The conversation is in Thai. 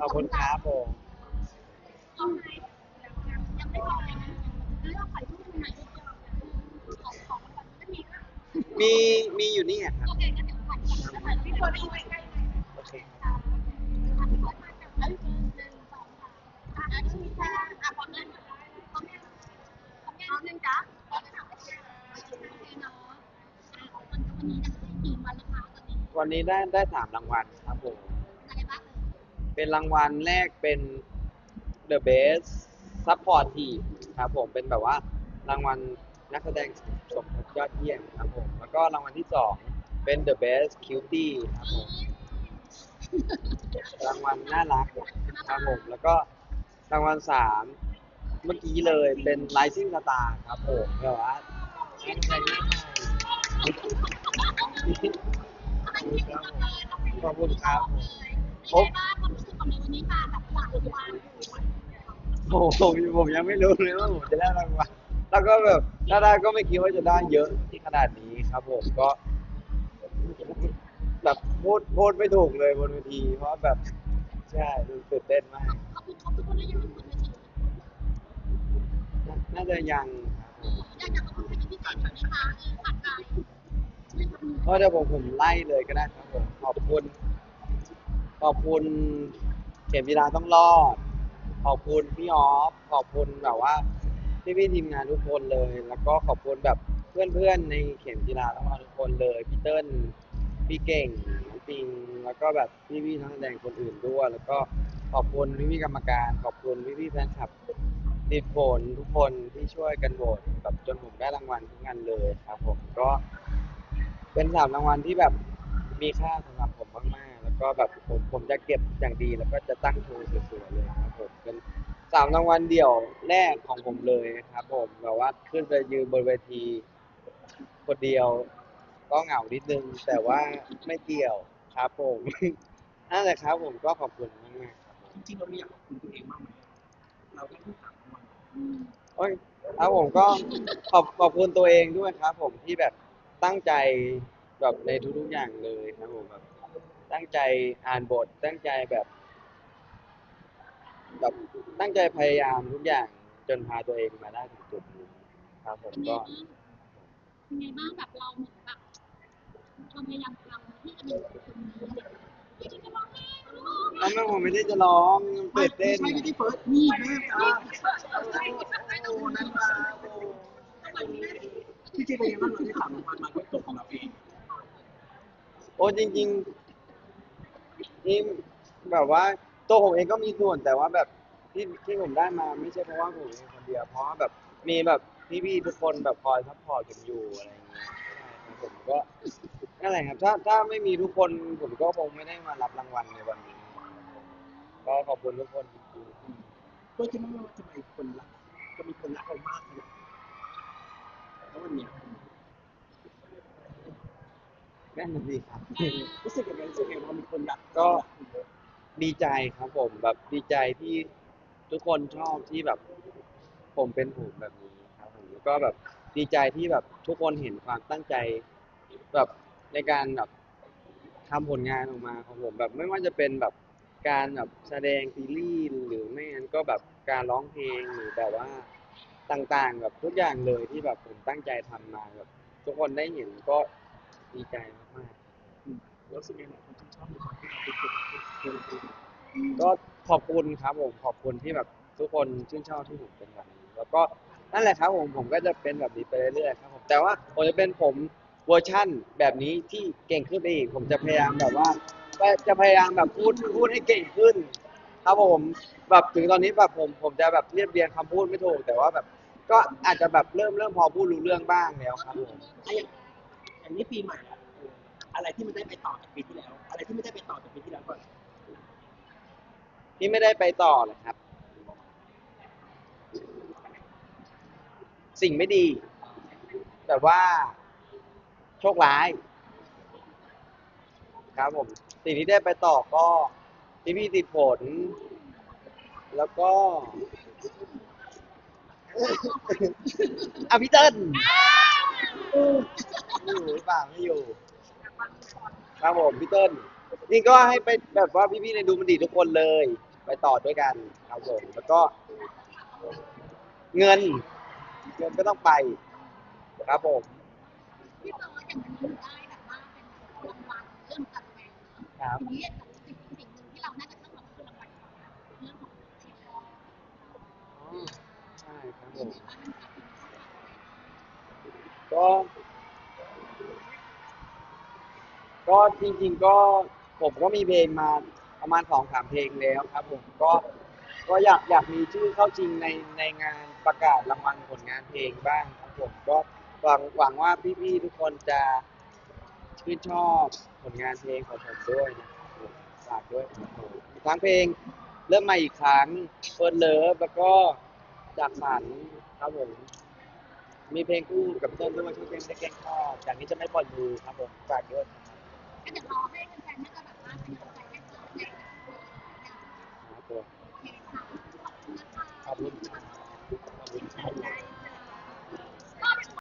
ขอบคุณครับผมยังไม่พอเลยนะแล้วเราขายทุกคนไหนของของมันจะมีมีมีอยู่นี่ครับ โอเคงั้นเดี๋ยวขายก่อนขายพี่คนเอาไว้ใกล้โอเคแล้วหนึ่งสองสามอะแล้วมีแค่อะพร้อมเล่นพร้อมเล่นพร้อมเล่นพร้อมเล่นจ้ะพร้อมเล่นโอเคเนาะวันวันนี้ได้กี่วันแล้วคะตอนนี้วันนี้ได้ได้สามรางวัลครับผม เป็นรางวัลแรกเป็น The Best Support Team ครับผมเป็นแบบว่ารางวัลนักแสดงสมทบยอดเยี่ยมครับผม แล้วก็รางวัลที่สองเป็น The Best Cutie ครับผม รางวัลน่ารักครับผม แล้วก็รางวัลสามเมื่อกี้เลยเป็น Rising Star ครับผมแบบว่านักแสดงหน้าใหม่ขอบคุณครับ นไงบ้างความรู้สึกของในวันนี้มาแบบหลายวันผมผมผมยังไม่รู้เลยว่าผมจะได้รางวัลแล้วก็แบบถ้าได้ก็ไม่คิดว่าจะได้เยอะที่ขนาดนี้ครับ ผมก็แบบพูดพูดไม่ถูกเลยบนเวที เพราะแบบใช่ดูตื่นเต้นมากเขาพูดเขาพูดคนละอย่างคนละทีน่าน่าจะยังครับผมอยากจะขอบคุณเป็นพิเศษไหมคะเออผ่านใจไม่ทำเพราะเดี๋ยวผมผมไล่เลยก็ได้ครับผมขอบคุณ ขอบคุณเข็มจีราต้องรอด ขอบคุณพี่ออฟ ขอบคุณแบบว่าพี่พี่ๆทีมงานทุกคนเลย แล้วก็ขอบคุณแบบเพื่อนๆในเข็มจีราต้องรอดทุกคนเลยพี่เติ้ลพี่เก่งน้องปิงแล้วก็แบบพี่พี่ๆทั้งแสดงคนอื่นด้วย แล้วก็ขอบคุณพี่พี่ๆกรรมการ ขอบคุณพี่พี่ๆแฟนคลับติดผลทุกคนที่ช่วยกันโหวตแบบจนผมได้รางวัลทุกงานเลยครับผมก็ เป็นสามรางวัลที่แบบมีค่าสำหรับผม กๆแล้วก็แบบผมผมจะเก็บอย่างดีแล้วก็จะตั้งโชว์สวยๆเลยครับผมเป็นสามรางวัลเดี่ยวแรกของผมเลยครับผมแบบว่าขึ้นไปยืนบนเวทีคนเดียวก็เหงานิดนึง แต่ว่าไม่เกี่ยวครับผมนั่นแหละครับผมก็ขอบคุณมากๆครับผมจริงๆเราไม่อยากขอบคุณตัวเองมากไหมเราได้ที่สามรางวัลโอ้ยครับผมก็ขอบขอบคุณตัวเองด้วยครับ ผมที่แบบตั้งใจแบบในทุกๆอย่างเลยครับผมแบบ ตั้งใจอ่านบท ตั้งใจแบบแบบตั้งใจพยายามทุกอย่างจนพาตัวเองมาได้ถึงจุดนี้ครับผมเป็นไงก็บ้างเป็นไงบ้างแบบเราเหมือนแบบความพยายามของเราที่จะมีคนนี้ไม่ได้จะร้องไห้ร้องแล้วแม่ผมไม่ได้จะร้องมันไม่ตื่นไม่เต้นใช่ไม่ได้เฟิร์สนี่แม่จ้าโอ้นั่นมาโอ้ที่จริงเป็นยังไงบ้างเราได้สามรางวัลมาด้วยตัวของเราเองโอ้จริง ๆ นี่แบบว่าตัวผมเองก็มีส่วนแต่ว่าแบบที่ที่ผมได้มาไม่ใช่เพราะว่าผมเองคนเดียวเพราะว่าแบบมีแบบพี่ๆทุกคนแบบคอยซัพพอร์ตผมอยู่อะไรอย่างเงี้ยใช่ครับผมก็นั่นแหละครับ ถ้าถ้าไม่มีทุกคนผมก็คงไม่ได้มารับรางวัลในวันนี้ก็ขอบคุณทุกคนจริงเฟิร์สคิดว่าทำไมคนรักจะมีคนรักเรามากขนาดนี้แล้ววันเนี้ย ๆนั่นน่ะสิครับ รู้สึกยังไงรู้สึกยังไงว่ามีคนรักก็ ดีใจครับผมแบบดีใจที่ทุกคนชอบที่แบบ ผมเป็นผมแบบนี้ครับผมแล้วก็แบบดีใจที่แบบทุกคนเห็นความตั้งใจแบบในการแบบทำผลงานออกมาของผมแบบไม่ว่าจะเป็นแบบการแบบแสดงซีรีส์หรือไม่งั้นก็แบบการร้องเพลงหรือแบบว่าต่างๆแบบทุกอย่างเลยที่แบบผมตั้งใจทำมาแบบทุกคนได้เห็นก็ ดีใจมากๆรู้สึกยังไงคนที่ชอบในความที่เราเป็นคนเป็นคนก็ขอบคุณครับผมขอบคุณที่แบบทุกคนชื่นชอบที่ผมเป็นแบบนี้แล้วก็นั่นแหละครับผมผมก็จะเป็นแบบนี้ไปเรื่อยๆครับผมแต่ว่าผมจะเป็นผมเวอร์ชั่นแบบนี้ที่เก่งขึ้นไปอีก ผมจะพยายามแบบว่าจะพยายามแบบพูดพูดให้เก่งขึ้น ครับผมแบบถึงตอนนี้แบบผมผมจะแบบเรียบเรียงคำพูดไม่ถูกแต่ว่าแบบ ก็อาจจะแบบเริ่มเริ่มพอพูดรู้เรื่องบ้างแล้วครับผมไอ้อย่างนี้ปีใหม่อะอะไรที่มันได้ไปต่อจากปีที่แล้ว อะไรที่ไม่ได้ไปต่อจากปีที่แล้วก่อนที่ไม่ได้ไปต่อเลยครับ สิ่งไม่ดี แต่ว่า โชคร้าย ครับผม สิ่งที่ได้ไปต่อก็ที่พี่ติดผล แล้วก็ อะพี่เติ้ล อยู่หรือเปล่าไม่อยู่ ครับผมพี่เติ้ลจจริงก็ให้ไปแบบว่าพี่ๆในดูมันดีทุกคนเลย ไปต่อด้วยกันครับผมแล้วก็ เงิน เงินก็ต้องไปครับผมพี่เบิร์ดอย่างวันนี้ได้แบบว่าเป็นรางวัลเรื่องการแสดงเนอะครับทีนี้สิ่งสิ่งหนึ่งที่เราน่าจะต้องแบบคือรางวัลเรื่องของอาชีพเราอ๋อใช่ครับผเป็นมไงบ้างคะก็ ก็จริงๆก็ผมก็มีเพลงมาประมาณสองสามเพลงแล้วครับผมก็ก็อยากอยากมีชื่อเข้าจริงในในงานประกาศรางวัลผลงานเพลงบ้างครับผมก็หวังหวังว่าพี่ๆทุกคนจะชื่นชอบผลงานเพลงของผมด้วยนะครับผมฝากด้วยครับผมทั้งเพลงเริ่มใหมาอีกครั้งเฟิร์นเลิฟแล้วก็จากฝันครับผมมีเพลงคู่กับเต้นด้วยชื่อเพลงได้แกล้งทอจากนี้จะไม่ปล่อยมือครับผมฝากด้วยครับ เดี๋ยวรอให้แฟนๆน่าจะแบบว่าเป็นกำลังใจให้เกิดในอเคค่ะ